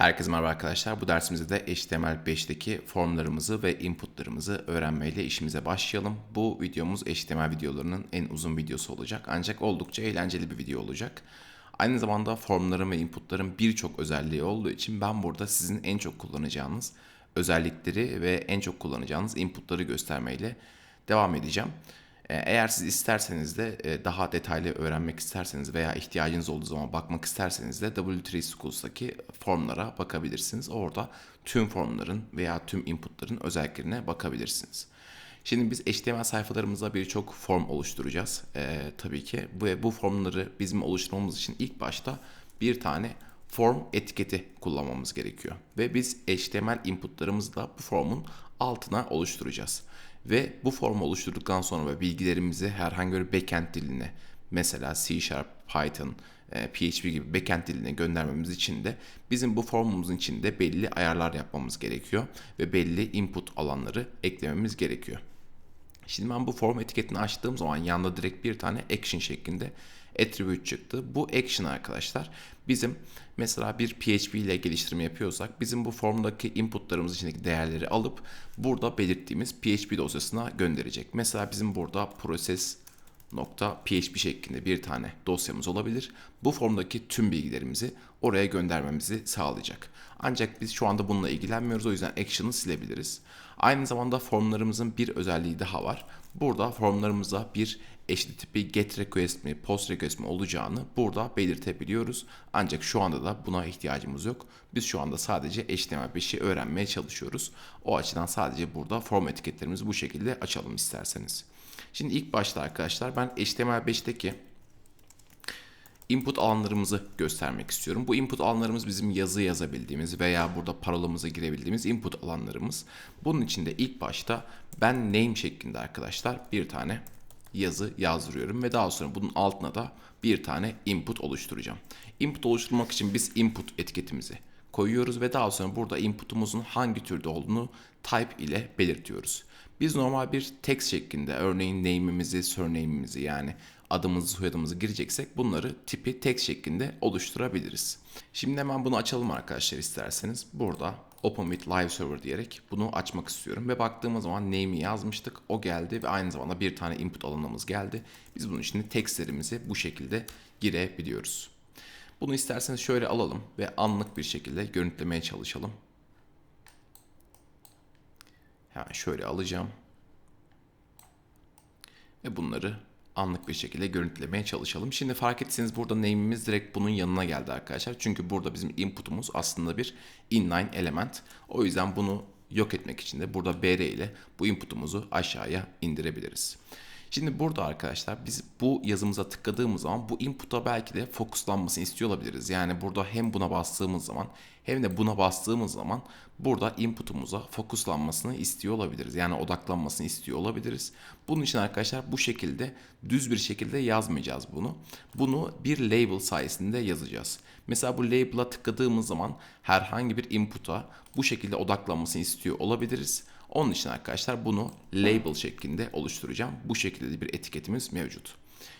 Herkese merhaba arkadaşlar. Bu dersimizde de HTML5'teki formlarımızı ve inputlarımızı öğrenmeyle işimize başlayalım. Bu videomuz HTML videolarının en uzun videosu olacak. Ancak oldukça eğlenceli bir video olacak. Aynı zamanda formların ve inputların birçok özelliği olduğu için ben burada sizin en çok kullanacağınız özellikleri ve en çok kullanacağınız inputları göstermeyle devam edeceğim. Ee, eğer siz isterseniz de e, daha detaylı öğrenmek isterseniz veya ihtiyacınız olduğu zaman bakmak isterseniz de W3 Schools'taki formlara bakabilirsiniz. Orada tüm formların veya tüm inputların özelliklerine bakabilirsiniz. Şimdi biz HTML sayfalarımıza birçok form oluşturacağız ee, tabii ki. Bu, bu formları bizim oluşturmamız için ilk başta bir tane form etiketi kullanmamız gerekiyor. Ve biz HTML inputlarımızı da bu formun altına oluşturacağız. Ve bu formu oluşturduktan sonra ve bilgilerimizi herhangi bir backend diline mesela C Sharp, Python, PHP e, gibi backend diline göndermemiz için de bizim bu formumuzun içinde belli ayarlar yapmamız gerekiyor ve belli input alanları eklememiz gerekiyor. Şimdi ben bu form etiketini açtığım zaman yanında direkt bir tane action şeklinde attribute çıktı. Bu action arkadaşlar bizim mesela bir PHP ile geliştirme yapıyorsak bizim bu formdaki inputlarımız içindeki değerleri alıp burada belirttiğimiz PHP dosyasına gönderecek. Mesela bizim burada proses nokta php şeklinde bir tane dosyamız olabilir. Bu formdaki tüm bilgilerimizi oraya göndermemizi sağlayacak. Ancak biz şu anda bununla ilgilenmiyoruz o yüzden action'ı silebiliriz. Aynı zamanda formlarımızın bir özelliği daha var. Burada formlarımıza bir HTTP GET request mi, POST request mi olacağını burada belirtebiliyoruz. Ancak şu anda da buna ihtiyacımız yok. Biz şu anda sadece HTML5'i öğrenmeye çalışıyoruz. O açıdan sadece burada form etiketlerimizi bu şekilde açalım isterseniz. Şimdi ilk başta arkadaşlar ben HTML5'teki input alanlarımızı göstermek istiyorum. Bu input alanlarımız bizim yazı yazabildiğimiz veya burada parolamızı girebildiğimiz input alanlarımız. Bunun için de ilk başta ben name şeklinde arkadaşlar bir tane yazı yazdırıyorum ve daha sonra bunun altına da bir tane input oluşturacağım. Input oluşturmak için biz input etiketimizi koyuyoruz ve daha sonra burada inputumuzun hangi türde olduğunu type ile belirtiyoruz. Biz normal bir text şeklinde örneğin name'imizi, surname'imizi yani adımızı, soyadımızı gireceksek bunları tipi text şeklinde oluşturabiliriz. Şimdi hemen bunu açalım arkadaşlar isterseniz. Burada Open with Live Server diyerek bunu açmak istiyorum. Ve baktığımız zaman name'i yazmıştık. O geldi ve aynı zamanda bir tane input alanımız geldi. Biz bunun için textlerimizi bu şekilde girebiliyoruz. Bunu isterseniz şöyle alalım ve anlık bir şekilde görüntülemeye çalışalım. Hemen şöyle alacağım. Ve bunları anlık bir şekilde görüntülemeye çalışalım. Şimdi fark etseniz burada name'imiz direkt bunun yanına geldi arkadaşlar. Çünkü burada bizim input'umuz aslında bir inline element. O yüzden bunu yok etmek için de burada br ile bu input'umuzu aşağıya indirebiliriz. Şimdi burada arkadaşlar biz bu yazımıza tıkladığımız zaman bu input'a belki de fokuslanmasını istiyor olabiliriz. Yani burada hem buna bastığımız zaman hem de buna bastığımız zaman burada input'umuza fokuslanmasını istiyor olabiliriz. Yani odaklanmasını istiyor olabiliriz. Bunun için arkadaşlar bu şekilde düz bir şekilde yazmayacağız bunu. Bunu bir label sayesinde yazacağız. Mesela bu label'a tıkladığımız zaman herhangi bir input'a bu şekilde odaklanmasını istiyor olabiliriz. Onun için arkadaşlar bunu label şeklinde oluşturacağım. Bu şekilde de bir etiketimiz mevcut.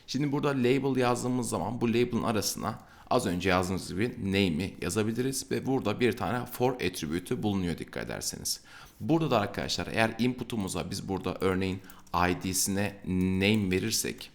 Şimdi burada label yazdığımız zaman bu label'ın arasına az önce yazdığımız gibi name'i yazabiliriz ve burada bir tane for attribute'ü bulunuyor dikkat ederseniz. Burada da arkadaşlar eğer input'umuza biz burada örneğin id'sine name verirsek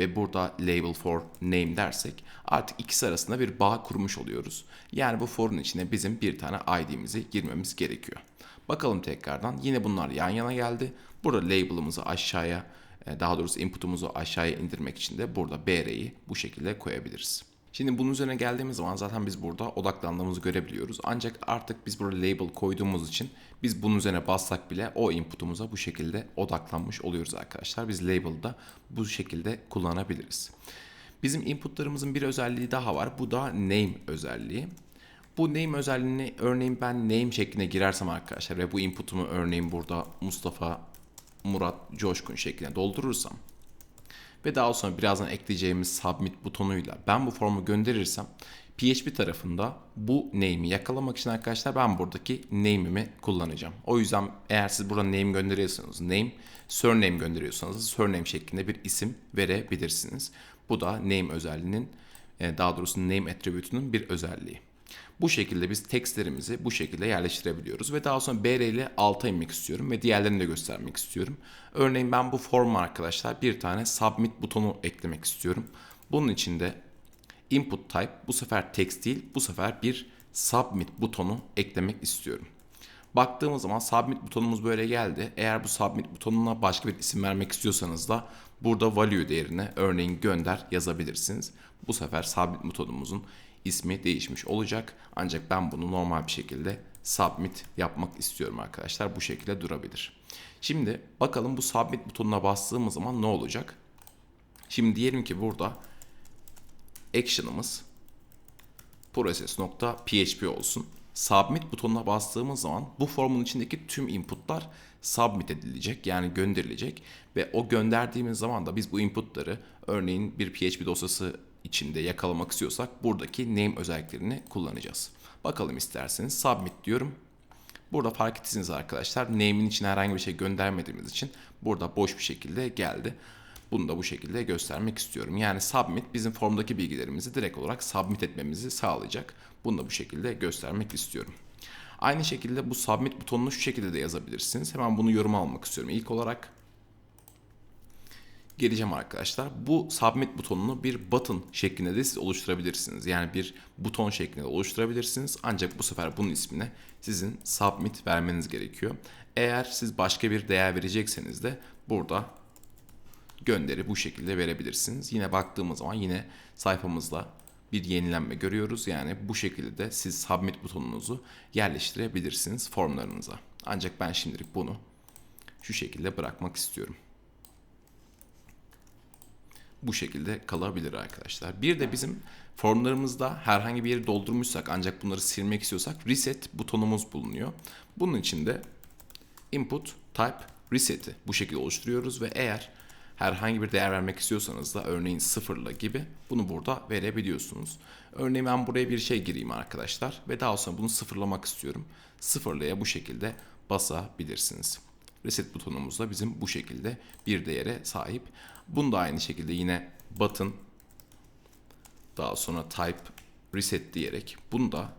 ve burada label for name dersek artık ikisi arasında bir bağ kurmuş oluyoruz. Yani bu for'un içine bizim bir tane id'mizi girmemiz gerekiyor. Bakalım tekrardan. Yine bunlar yan yana geldi. Burada label'ımızı aşağıya e, daha doğrusu input'umuzu aşağıya indirmek için de burada br'yi bu şekilde koyabiliriz. Şimdi bunun üzerine geldiğimiz zaman zaten biz burada odaklandığımızı görebiliyoruz. Ancak artık biz burada label koyduğumuz için biz bunun üzerine bassak bile o input'umuza bu şekilde odaklanmış oluyoruz arkadaşlar. Biz label'da bu şekilde kullanabiliriz. Bizim inputlarımızın bir özelliği daha var. Bu da name özelliği. Bu name özelliğini örneğin ben name şeklinde girersem arkadaşlar ve bu input'umu örneğin burada Mustafa Murat Coşkun şeklinde doldurursam ve daha sonra birazdan ekleyeceğimiz submit butonuyla ben bu formu gönderirsem PHP tarafında bu name'i yakalamak için arkadaşlar ben buradaki name'imi kullanacağım. O yüzden eğer siz burada name gönderiyorsanız name, surname gönderiyorsanız surname şeklinde bir isim verebilirsiniz. Bu da name özelliğinin e, daha doğrusu name attribute'unun bir özelliği. Bu şekilde biz tekstlerimizi bu şekilde yerleştirebiliyoruz ve daha sonra BR ile alta inmek istiyorum ve diğerlerini de göstermek istiyorum. Örneğin ben bu forma arkadaşlar bir tane submit butonu eklemek istiyorum. Bunun için de input type bu sefer text değil bu sefer bir submit butonu eklemek istiyorum. Baktığımız zaman submit butonumuz böyle geldi. Eğer bu submit butonuna başka bir isim vermek istiyorsanız da burada value değerine örneğin gönder yazabilirsiniz. Bu sefer submit butonumuzun ismi değişmiş olacak. Ancak ben bunu normal bir şekilde submit yapmak istiyorum arkadaşlar. Bu şekilde durabilir. Şimdi bakalım bu submit butonuna bastığımız zaman ne olacak? Şimdi diyelim ki burada action'ımız process.php olsun. Submit butonuna bastığımız zaman bu formun içindeki tüm inputlar submit edilecek yani gönderilecek ve o gönderdiğimiz zaman da biz bu inputları örneğin bir PHP dosyası içinde yakalamak istiyorsak buradaki name özelliklerini kullanacağız. Bakalım isterseniz submit diyorum. Burada fark ettiyseniz arkadaşlar name'in içine herhangi bir şey göndermediğimiz için burada boş bir şekilde geldi. Bunu da bu şekilde göstermek istiyorum. Yani submit bizim formdaki bilgilerimizi direkt olarak submit etmemizi sağlayacak. Bunu da bu şekilde göstermek istiyorum. Aynı şekilde bu submit butonunu şu şekilde de yazabilirsiniz. Hemen bunu yoruma almak istiyorum. İlk olarak geleceğim arkadaşlar. Bu submit butonunu bir button şeklinde de siz oluşturabilirsiniz. Yani bir buton şeklinde oluşturabilirsiniz. Ancak bu sefer bunun ismine sizin submit vermeniz gerekiyor. Eğer siz başka bir değer verecekseniz de burada gönderi bu şekilde verebilirsiniz. Yine baktığımız zaman yine sayfamızda bir yenilenme görüyoruz. Yani bu şekilde de siz submit butonunuzu yerleştirebilirsiniz formlarınıza. Ancak ben şimdilik bunu şu şekilde bırakmak istiyorum. Bu şekilde kalabilir arkadaşlar. Bir de bizim formlarımızda herhangi bir yeri doldurmuşsak ancak bunları silmek istiyorsak reset butonumuz bulunuyor. Bunun için de input type reset'i bu şekilde oluşturuyoruz ve eğer herhangi bir değer vermek istiyorsanız da örneğin sıfırla gibi bunu burada verebiliyorsunuz. Örneğin ben buraya bir şey gireyim arkadaşlar ve daha sonra bunu sıfırlamak istiyorum. Sıfırlaya bu şekilde basabilirsiniz. Reset butonumuz da bizim bu şekilde bir değere sahip. Bunu da aynı şekilde yine button daha sonra type reset diyerek bunu da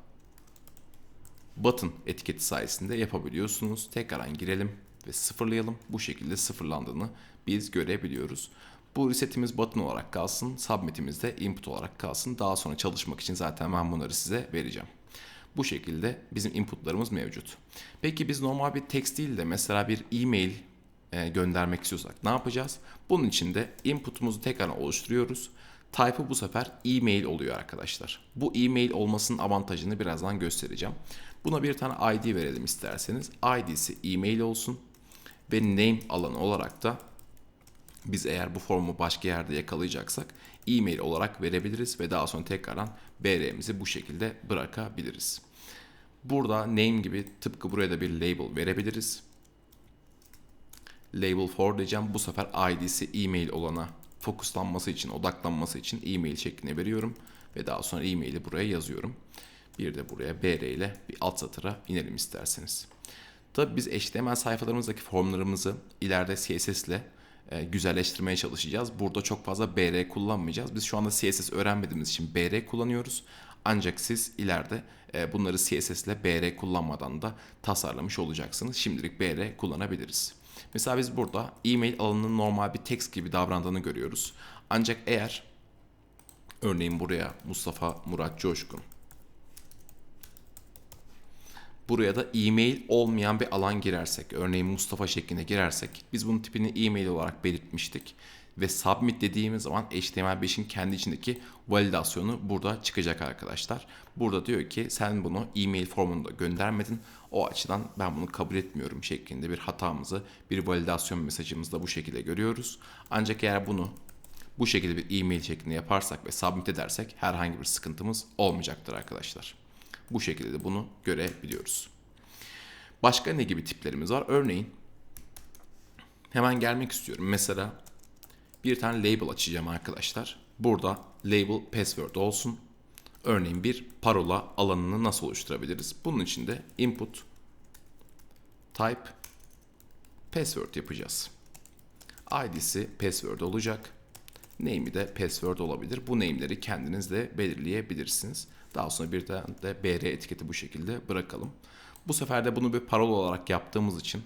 button etiketi sayesinde yapabiliyorsunuz. Tekrardan girelim ve sıfırlayalım. Bu şekilde sıfırlandığını biz görebiliyoruz. Bu resetimiz button olarak kalsın. Submit'imiz de input olarak kalsın. Daha sonra çalışmak için zaten ben bunları size vereceğim. Bu şekilde bizim inputlarımız mevcut. Peki biz normal bir text değil de mesela bir e-mail e, göndermek istiyorsak ne yapacağız? Bunun için de inputumuzu tekrar oluşturuyoruz. Type'ı bu sefer e-mail oluyor arkadaşlar. Bu e-mail olmasının avantajını birazdan göstereceğim. Buna bir tane ID verelim isterseniz. ID'si e-mail olsun ve name alanı olarak da biz eğer bu formu başka yerde yakalayacaksak e-mail olarak verebiliriz ve daha sonra tekrardan BR'mizi bu şekilde bırakabiliriz. Burada name gibi tıpkı buraya da bir label verebiliriz. Label for diyeceğim. Bu sefer ID'si e-mail olana fokuslanması için, odaklanması için e-mail şeklinde veriyorum. Ve daha sonra e-maili buraya yazıyorum. Bir de buraya BR ile bir alt satıra inelim isterseniz. Tabii biz HTML sayfalarımızdaki formlarımızı ileride CSS ile güzelleştirmeye çalışacağız. Burada çok fazla BR kullanmayacağız. Biz şu anda CSS öğrenmediğimiz için BR kullanıyoruz. Ancak siz ileride e, bunları CSS ile BR kullanmadan da tasarlamış olacaksınız. Şimdilik BR kullanabiliriz. Mesela biz burada e-mail alanının normal bir text gibi davrandığını görüyoruz. Ancak eğer örneğin buraya Mustafa Murat Coşkun buraya da e-mail olmayan bir alan girersek, örneğin Mustafa şeklinde girersek, biz bunun tipini e-mail olarak belirtmiştik. Ve submit dediğimiz zaman HTML5'in kendi içindeki validasyonu burada çıkacak arkadaşlar. Burada diyor ki sen bunu e-mail formunda göndermedin. O açıdan ben bunu kabul etmiyorum şeklinde bir hatamızı, bir validasyon mesajımızda bu şekilde görüyoruz. Ancak eğer bunu bu şekilde bir e-mail şeklinde yaparsak ve submit edersek herhangi bir sıkıntımız olmayacaktır arkadaşlar. Bu şekilde de bunu görebiliyoruz. Başka ne gibi tiplerimiz var? Örneğin hemen gelmek istiyorum. Mesela bir tane label açacağım arkadaşlar. Burada label password olsun. Örneğin bir parola alanını nasıl oluşturabiliriz? Bunun için de input type password yapacağız. ID'si password olacak. Name'i de password olabilir. Bu name'leri kendiniz de belirleyebilirsiniz. Daha sonra bir tane de BR etiketi bu şekilde bırakalım. Bu sefer de bunu bir parola olarak yaptığımız için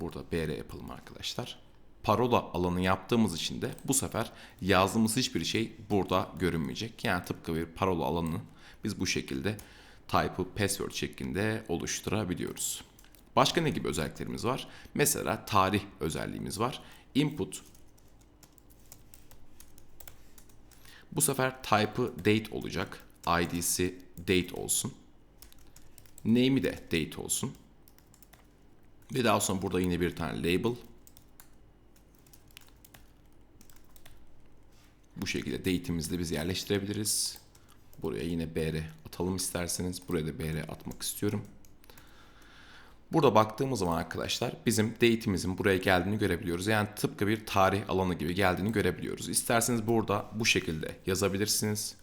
burada BR yapalım arkadaşlar. Parola alanı yaptığımız için de bu sefer yazdığımız hiçbir şey burada görünmeyecek. Yani tıpkı bir parola alanını biz bu şekilde type'ı password şeklinde oluşturabiliyoruz. Başka ne gibi özelliklerimiz var? Mesela tarih özelliğimiz var. Input bu sefer type'ı date olacak. ID'si date olsun. Name'i de date olsun. Ve daha sonra burada yine bir tane label. Bu şekilde date'imizi de biz yerleştirebiliriz. Buraya yine BR atalım isterseniz. Buraya da BR atmak istiyorum. Burada baktığımız zaman arkadaşlar bizim date'imizin buraya geldiğini görebiliyoruz. Yani tıpkı bir tarih alanı gibi geldiğini görebiliyoruz. İsterseniz burada bu şekilde yazabilirsiniz.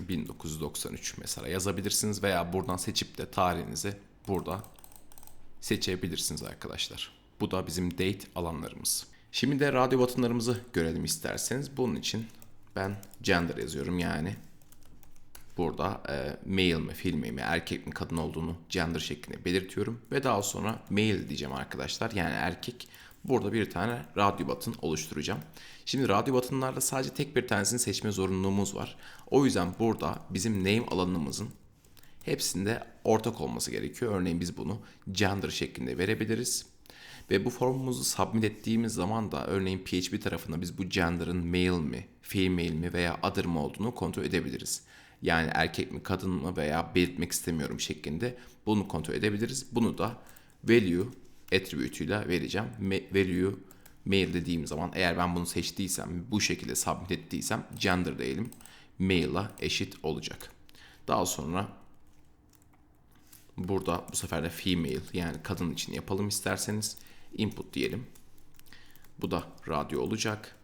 1993 mesela yazabilirsiniz veya buradan seçip de tarihinizi burada seçebilirsiniz arkadaşlar. Bu da bizim date alanlarımız. Şimdi de radyo butonlarımızı görelim isterseniz. Bunun için ben gender yazıyorum yani burada e, male mi, female mi, erkek mi, kadın olduğunu gender şeklinde belirtiyorum. Ve daha sonra male diyeceğim arkadaşlar. Yani erkek. Burada bir tane radyo button oluşturacağım. Şimdi radyo buttonlarla sadece tek bir tanesini seçme zorunluluğumuz var. O yüzden burada bizim name alanımızın hepsinde ortak olması gerekiyor. Örneğin biz bunu gender şeklinde verebiliriz. Ve bu formumuzu submit ettiğimiz zaman da örneğin PHP tarafında biz bu gender'ın male mi, female mi veya other mı olduğunu kontrol edebiliriz. Yani erkek mi kadın mı veya belirtmek istemiyorum şeklinde bunu kontrol edebiliriz. Bunu da value attribute'uyla vereceğim. value male dediğim zaman eğer ben bunu seçtiysem bu şekilde submit ettiysem gender diyelim male'a eşit olacak. Daha sonra burada bu sefer de female yani kadın için yapalım isterseniz input diyelim. Bu da radyo olacak.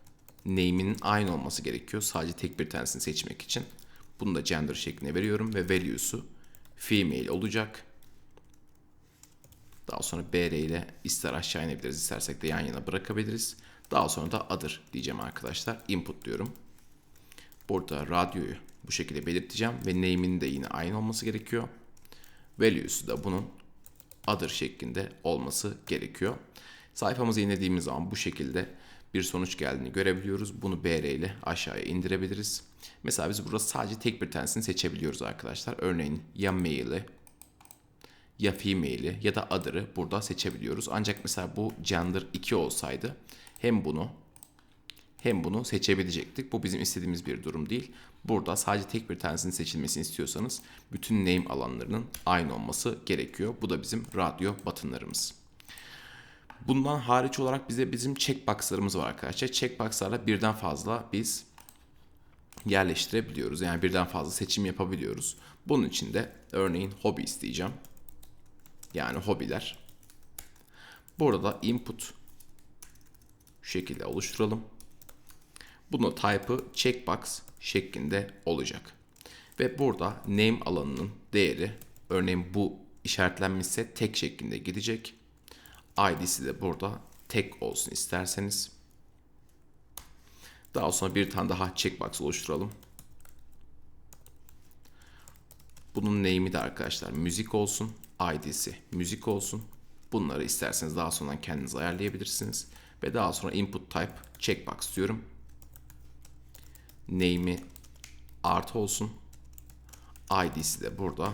Name'inin aynı olması gerekiyor. Sadece tek bir tanesini seçmek için. Bunu da gender şeklinde veriyorum ve value'su female olacak. Daha sonra br ile ister aşağı inebiliriz istersek de yan yana bırakabiliriz. Daha sonra da other diyeceğim arkadaşlar. Input diyorum. Burada radyoyu bu şekilde belirteceğim ve name'in de yine aynı olması gerekiyor. Value'su da bunun other şeklinde olması gerekiyor. Sayfamızı inlediğimiz zaman bu şekilde bir sonuç geldiğini görebiliyoruz. Bunu BR ile aşağıya indirebiliriz. Mesela biz burada sadece tek bir tanesini seçebiliyoruz arkadaşlar. Örneğin ya mail'i ya female'i ya da other'ı burada seçebiliyoruz. Ancak mesela bu gender 2 olsaydı hem bunu hem bunu seçebilecektik. Bu bizim istediğimiz bir durum değil. Burada sadece tek bir tanesinin seçilmesini istiyorsanız bütün name alanlarının aynı olması gerekiyor. Bu da bizim radyo buttonlarımız. Bundan hariç olarak bize bizim checkboxlarımız var arkadaşlar. Checkboxlarla birden fazla biz yerleştirebiliyoruz. Yani birden fazla seçim yapabiliyoruz. Bunun için de örneğin hobi isteyeceğim. Yani hobiler. Burada input şu şekilde oluşturalım. Bunu type'ı checkbox şeklinde olacak. Ve burada name alanının değeri örneğin bu işaretlenmişse tek şeklinde gidecek. ID'si de burada tek olsun isterseniz. Daha sonra bir tane daha checkbox oluşturalım. Bunun name'i de arkadaşlar müzik olsun. ID'si müzik olsun. Bunları isterseniz daha sonra kendiniz ayarlayabilirsiniz. Ve daha sonra input type checkbox diyorum. Name'i artı olsun. ID'si de burada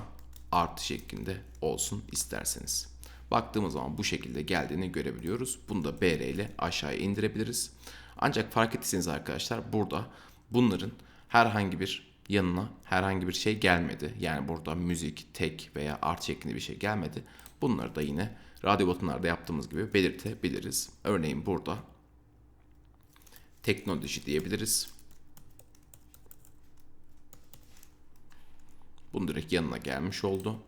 artı şeklinde olsun isterseniz. Baktığımız zaman bu şekilde geldiğini görebiliyoruz. Bunu da BR ile aşağıya indirebiliriz. Ancak fark ettiyseniz arkadaşlar burada bunların herhangi bir yanına herhangi bir şey gelmedi. Yani burada müzik, tek veya art şeklinde bir şey gelmedi. Bunları da yine radyo butonlarda yaptığımız gibi belirtebiliriz. Örneğin burada teknoloji diyebiliriz. Bunu direkt yanına gelmiş oldu.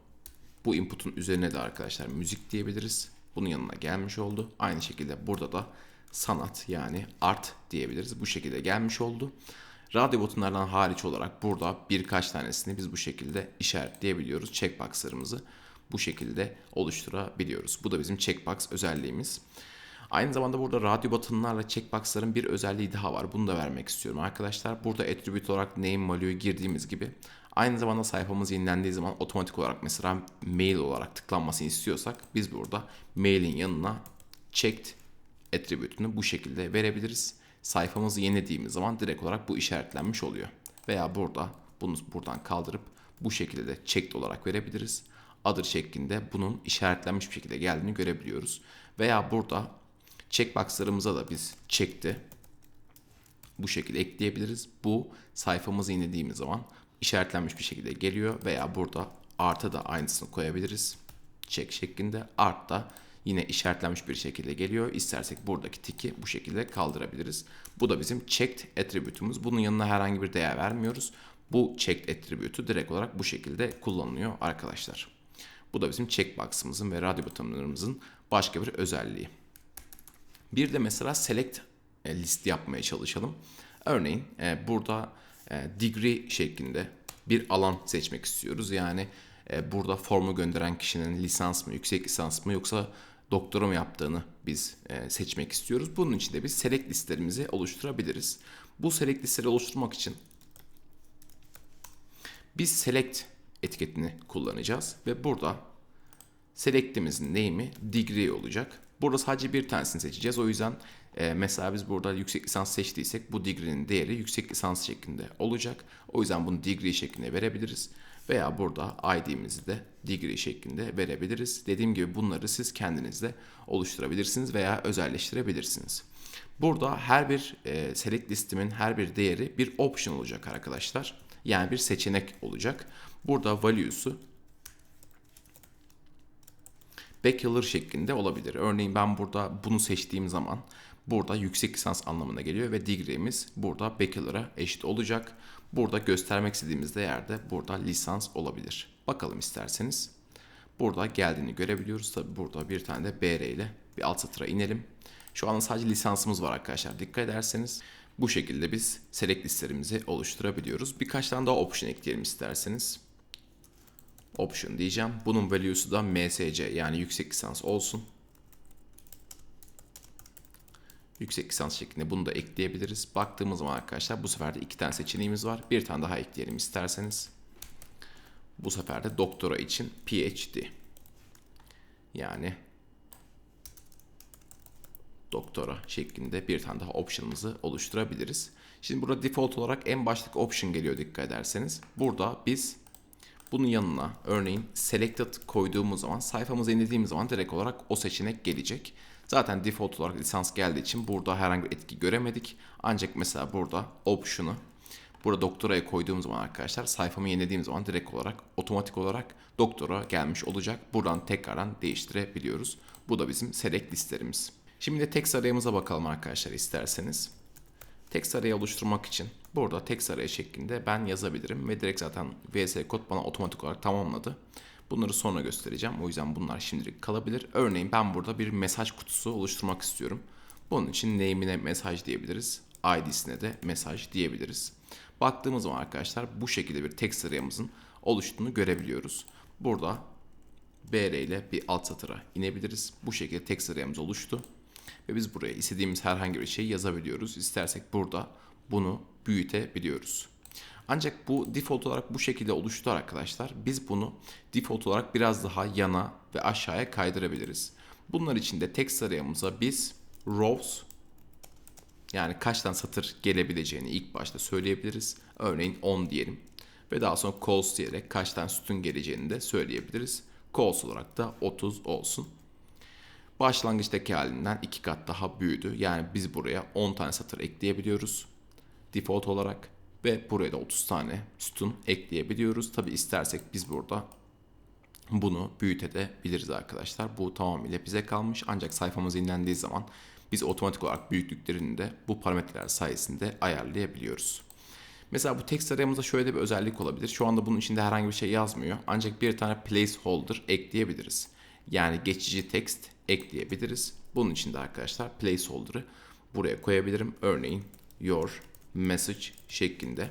Bu input'un üzerine de arkadaşlar müzik diyebiliriz. Bunun yanına gelmiş oldu. Aynı şekilde burada da sanat yani art diyebiliriz. Bu şekilde gelmiş oldu. Radyo butonlardan hariç olarak burada birkaç tanesini biz bu şekilde işaretleyebiliyoruz. Checkbox'larımızı bu şekilde oluşturabiliyoruz. Bu da bizim checkbox özelliğimiz. Aynı zamanda burada radyo butonlarla checkbox'ların bir özelliği daha var. Bunu da vermek istiyorum arkadaşlar. Burada attribute olarak name value'yu girdiğimiz gibi aynı zamanda sayfamız yenilendiği zaman otomatik olarak mesela mail olarak tıklanmasını istiyorsak biz burada mailin yanına checked attribute'unu bu şekilde verebiliriz. Sayfamızı yenilediğimiz zaman direkt olarak bu işaretlenmiş oluyor. Veya burada bunu buradan kaldırıp bu şekilde de checked olarak verebiliriz. Other şeklinde bunun işaretlenmiş bir şekilde geldiğini görebiliyoruz. Veya burada checkboxlarımıza da biz check'ti bu şekilde ekleyebiliriz. Bu sayfamızı inlediğimiz zaman işaretlenmiş bir şekilde geliyor veya burada artı da aynısını koyabiliriz. Check şeklinde art da yine işaretlenmiş bir şekilde geliyor. İstersek buradaki tiki bu şekilde kaldırabiliriz. Bu da bizim checked attribute'umuz. Bunun yanına herhangi bir değer vermiyoruz. Bu checked attribute'u direkt olarak bu şekilde kullanılıyor arkadaşlar. Bu da bizim checkbox'ımızın ve radyo butonlarımızın başka bir özelliği. Bir de mesela select e, list yapmaya çalışalım. Örneğin e, burada e, degree şeklinde bir alan seçmek istiyoruz. Yani burada formu gönderen kişinin lisans mı, yüksek lisans mı yoksa doktora mı yaptığını biz seçmek istiyoruz. Bunun için de biz select listlerimizi oluşturabiliriz. Bu select listeleri oluşturmak için biz select etiketini kullanacağız ve burada select'imizin name'i degree olacak. Burada sadece bir tanesini seçeceğiz. O yüzden e, mesela biz burada yüksek lisans seçtiysek bu degree'nin değeri yüksek lisans şeklinde olacak. O yüzden bunu degree şeklinde verebiliriz. Veya burada ID'mizi de degree şeklinde verebiliriz. Dediğim gibi bunları siz kendiniz de oluşturabilirsiniz veya özelleştirebilirsiniz. Burada her bir e, select listimin her bir değeri bir option olacak arkadaşlar. Yani bir seçenek olacak. Burada value'su bachelor şeklinde olabilir. Örneğin ben burada bunu seçtiğim zaman burada yüksek lisans anlamına geliyor ve degree'miz burada bachelor'a eşit olacak. Burada göstermek istediğimiz değerde burada lisans olabilir. Bakalım isterseniz. Burada geldiğini görebiliyoruz. Tabi burada bir tane de BR ile bir alt satıra inelim. Şu anda sadece lisansımız var arkadaşlar. Dikkat ederseniz bu şekilde biz select listlerimizi oluşturabiliyoruz. Birkaç tane daha option ekleyelim isterseniz option diyeceğim. Bunun value'su da MSC yani yüksek lisans olsun. Yüksek lisans şeklinde bunu da ekleyebiliriz. Baktığımız zaman arkadaşlar bu sefer de iki tane seçeneğimiz var. Bir tane daha ekleyelim isterseniz. Bu sefer de doktora için PhD. Yani doktora şeklinde bir tane daha option'ımızı oluşturabiliriz. Şimdi burada default olarak en baştaki option geliyor dikkat ederseniz. Burada biz bunun yanına örneğin selected koyduğumuz zaman sayfamıza indirdiğimiz zaman direkt olarak o seçenek gelecek. Zaten default olarak lisans geldiği için burada herhangi bir etki göremedik. Ancak mesela burada option'u burada doktoraya koyduğum zaman arkadaşlar sayfamı yenilediğim zaman direkt olarak otomatik olarak doktora gelmiş olacak. Buradan tekrardan değiştirebiliyoruz. Bu da bizim select listlerimiz. Şimdi de text arayımıza bakalım arkadaşlar isterseniz. Text arayı oluşturmak için burada text arayı şeklinde ben yazabilirim ve direkt zaten VS kod bana otomatik olarak tamamladı. Bunları sonra göstereceğim. O yüzden bunlar şimdilik kalabilir. Örneğin ben burada bir mesaj kutusu oluşturmak istiyorum. Bunun için name'ine mesaj diyebiliriz. ID'sine de mesaj diyebiliriz. Baktığımız zaman arkadaşlar bu şekilde bir text arayımızın oluştuğunu görebiliyoruz. Burada BR ile bir alt satıra inebiliriz. Bu şekilde text arayımız oluştu. Ve biz buraya istediğimiz herhangi bir şey yazabiliyoruz. İstersek burada bunu büyütebiliyoruz. Ancak bu default olarak bu şekilde oluştu arkadaşlar. Biz bunu default olarak biraz daha yana ve aşağıya kaydırabiliriz. Bunlar için de text arayamıza biz rows yani kaç tane satır gelebileceğini ilk başta söyleyebiliriz. Örneğin 10 diyelim. Ve daha sonra calls diyerek kaç tane sütun geleceğini de söyleyebiliriz. Calls olarak da 30 olsun. Başlangıçtaki halinden iki kat daha büyüdü. Yani biz buraya 10 tane satır ekleyebiliyoruz. Default olarak ve buraya da 30 tane sütun ekleyebiliyoruz. Tabi istersek biz burada bunu büyütebiliriz arkadaşlar. Bu tamamıyla bize kalmış. Ancak sayfamız inlendiği zaman biz otomatik olarak büyüklüklerini de bu parametreler sayesinde ayarlayabiliyoruz. Mesela bu text arayamızda şöyle bir özellik olabilir. Şu anda bunun içinde herhangi bir şey yazmıyor. Ancak bir tane placeholder ekleyebiliriz. Yani geçici text ekleyebiliriz. Bunun için de arkadaşlar placeholder'ı buraya koyabilirim. Örneğin your message şeklinde.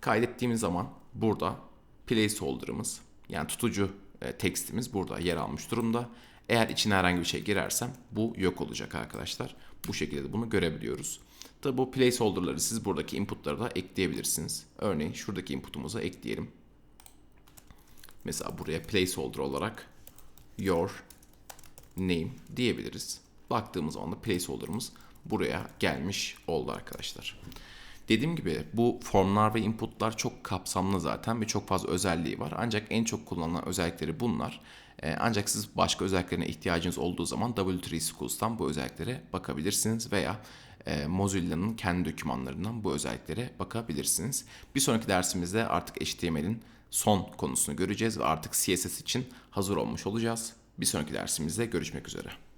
Kaydettiğimiz zaman burada placeholder'ımız yani tutucu e, tekstimiz burada yer almış durumda. Eğer içine herhangi bir şey girersem bu yok olacak arkadaşlar. Bu şekilde de bunu görebiliyoruz. Tabi bu placeholder'ları siz buradaki input'lara da ekleyebilirsiniz. Örneğin şuradaki input'umuza ekleyelim. Mesela buraya placeholder olarak your name diyebiliriz. Baktığımız zaman da placeholder'ımız buraya gelmiş oldu arkadaşlar. Dediğim gibi bu formlar ve inputlar çok kapsamlı zaten ve çok fazla özelliği var. Ancak en çok kullanılan özellikleri bunlar. Ee, ancak siz başka özelliklerine ihtiyacınız olduğu zaman W3 Schools'tan bu özelliklere bakabilirsiniz veya e, Mozilla'nın kendi dokümanlarından bu özelliklere bakabilirsiniz. Bir sonraki dersimizde artık HTML'in son konusunu göreceğiz ve artık CSS için hazır olmuş olacağız. Bir sonraki dersimizde görüşmek üzere.